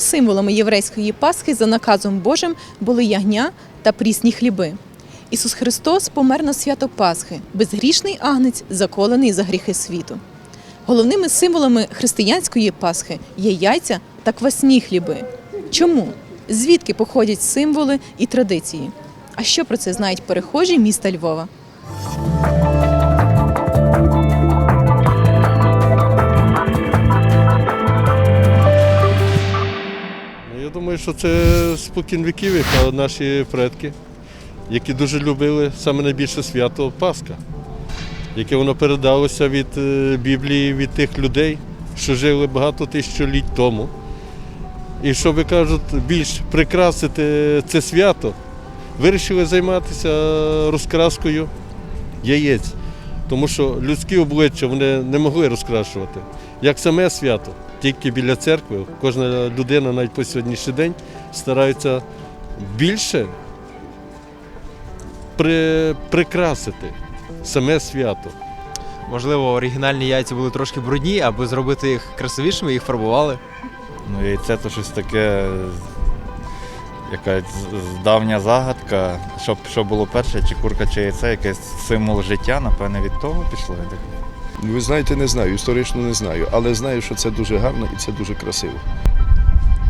Символами єврейської Пасхи за наказом Божим були ягня та прісні хліби. Ісус Христос помер на свято Пасхи, безгрішний агнець, заколений за гріхи світу. Головними символами християнської Пасхи є яйця та квасні хліби. Чому? Звідки походять символи і традиції? А що про це знають перехожі міста Львова? Що це спокін віків, яка наші предки, які дуже любили саме найбільше свято Пасха, яке воно передалося від е, Біблії, від тих людей, що жили багато тисячоліть тому. І щоб ви кажуть, більш прикрасити це свято, вирішили займатися розкраскою яєць. Тому що людські обличчя вони не могли розкрашувати. Як саме свято, тільки біля церкви, кожна людина навіть по сьогоднішній день старається більше при, прикрасити саме свято. Можливо, оригінальні яйця були трошки брудні, аби зробити їх красивішими, їх фарбували. Ну, яйце то щось таке, якась давня загадка. Що, що було перше, чи курка, чи яйце, якийсь символ життя, напевне, від того пішло. Ну, Ви знаєте, не знаю, історично не знаю, але знаю, що це дуже гарно і це дуже красиво.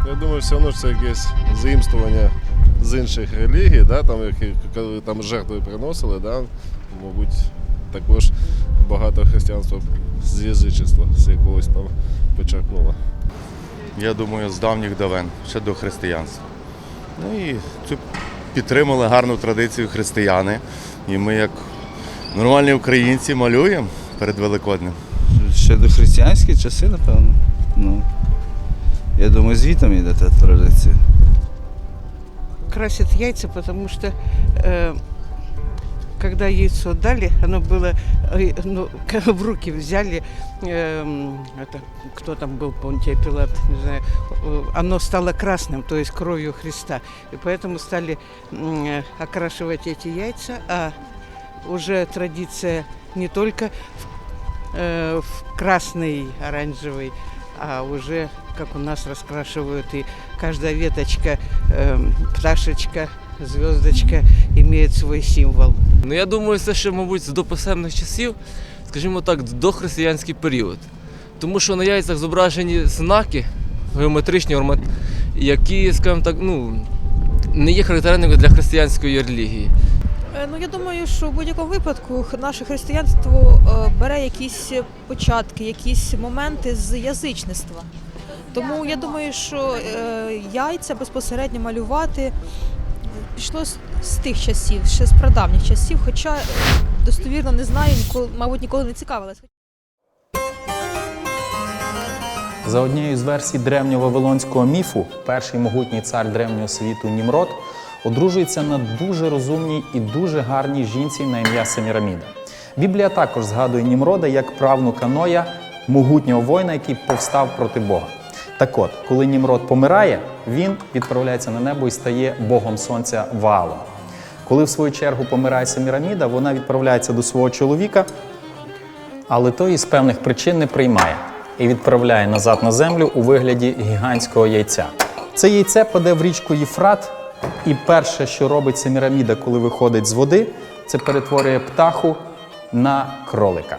Я думаю, все одно це якесь заімствування з інших релігій, да, там, які коли там жертви приносили, да, мабуть, також багато християнства з язичества, з якогось там почерпнуло. Я думаю, з давніх давен, ще до християнства. Ну і цю підтримали гарну традицію християни. І ми, як нормальні українці, малюємо перед Великоднем. Ще до християнські часи, напевно. Ну, я думаю, звітом йде та традиція. Красять яйця, тому що. э, когда яйцо дали, оно было, э, ну, в руки взяли, эм, это, кто там был, Понтия Пилат, не знаю, э, оно стало красным, то есть кровью Христа. И поэтому стали э, окрашивать эти яйца, а уже традиция не только в, э, в красный, оранжевый, а уже, как у нас раскрашивают, и каждая веточка, эм, пташечка, звездочка имеет свой символ. Ну я думаю, це ще, мабуть, з дописемних часів, скажімо так, дохристиянський період. Тому що на яйцях зображені знаки геометричні, які, скажімо так, ну, не є характерними для християнської релігії. Е, Ну я думаю, що в будь-якому випадку наше християнство е, бере якісь початки, якісь моменти з язичництва. Тому я думаю, що е, яйця безпосередньо малювати пішло з, тих часів, ще з прадавніх часів, хоча достовірно не знаю, ніколи, мабуть, ніколи не цікавилась. За однією з версій древнього вавилонського міфу, перший могутній цар древнього світу Німрод одружується на дуже розумній і дуже гарній жінці на ім'я Семіраміда. Біблія також згадує Німрода як правнука Ноя, могутнього воїна, який повстав проти Бога. Так от, коли Німрод помирає, він відправляється на небо і стає богом сонця Ваалом. Коли в свою чергу помирає Семіраміда, вона відправляється до свого чоловіка, але той із певних причин не приймає і відправляє назад на землю у вигляді гігантського яйця. Це яйце паде в річку Єфрат, і перше, що робить Семіраміда, коли виходить з води, це перетворює птаху на кролика.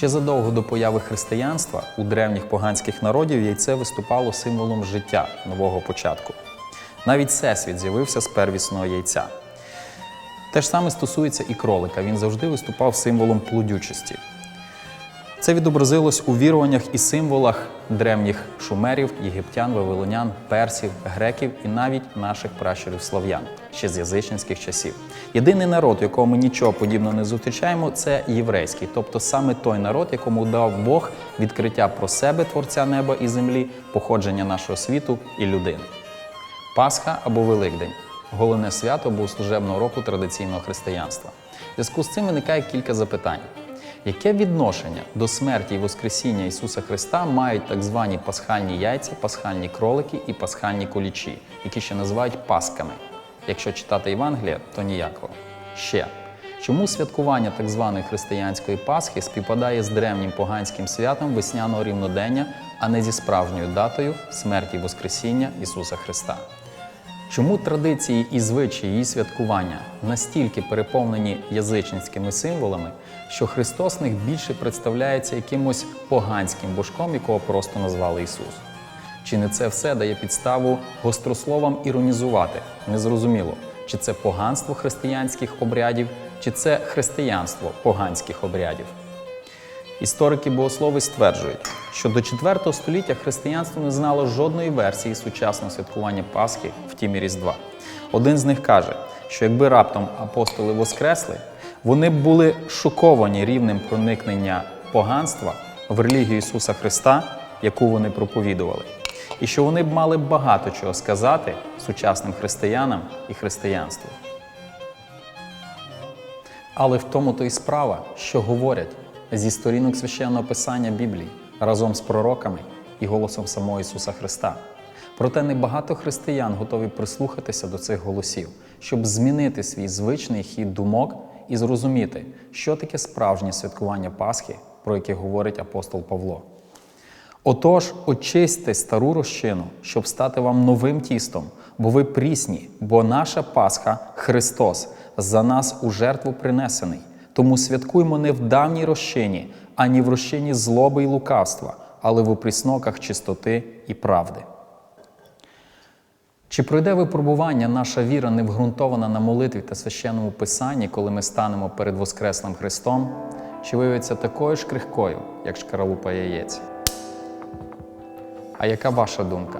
Ще задовго до появи християнства у древніх поганських народів яйце виступало символом життя нового початку. Навіть всесвіт з'явився з первісного яйця. Те ж саме стосується і кролика. Він завжди виступав символом плодючості. Це відобразилось у віруваннях і символах древніх шумерів, єгиптян, вавилонян, персів, греків і навіть наших пращурів слав'ян ще з язичницьких часів. Єдиний народ, у якого ми нічого подібного не зустрічаємо, це єврейський, тобто саме той народ, якому дав Бог відкриття про себе, творця неба і землі, походження нашого світу і людини. Пасха або Великдень головне свято богослужебного року традиційного християнства. В зв'язку з цим виникає кілька запитань. Яке відношення до смерті і Воскресіння Ісуса Христа мають так звані пасхальні яйця, пасхальні кролики і пасхальні кулічі, які ще називають пасками? Якщо читати Євангелія, то ніякого. Ще. Чому святкування так званої християнської Пасхи співпадає з древнім поганським святом весняного рівнодення, а не зі справжньою датою смерті і Воскресіння Ісуса Христа? Чому традиції і звичаї її святкування настільки переповнені язичницькими символами, що Христос них більше представляється якимось поганським божком, якого просто назвали Ісус? Чи не це все дає підставу гострословам іронізувати? Незрозуміло, чи це поганство християнських обрядів, чи це християнство поганських обрядів. Історики богослови стверджують, що до 4 століття християнство не знало жодної версії сучасного святкування Пасхи в тімі Різдва. Один з них каже, що якби раптом апостоли воскресли, вони б були шоковані рівнем проникнення поганства в релігію Ісуса Христа, яку вони проповідували, і що вони б мали багато чого сказати сучасним християнам і християнству. Але в тому то й справа, що говорять зі сторінок священного писання Біблії разом з пророками і голосом самого Ісуса Христа. Проте небагато християн готові прислухатися до цих голосів, щоб змінити свій звичний хід думок і зрозуміти, що таке справжнє святкування Пасхи, про яке говорить апостол Павло. Отож, очистьте стару розчину, щоб стати вам новим тістом, бо ви прісні, бо наша Пасха Христос за нас у жертву принесений. Тому святкуймо не в давній розчині, ані в розчині злоби й лукавства, але в опрісноках чистоти і правди. Чи пройде випробування наша віра не вґрунтована на молитві та священному писанні, коли ми станемо перед Воскреслим Христом, чи виявиться такою ж крихкою, як шкаралупа яєць? А яка ваша думка?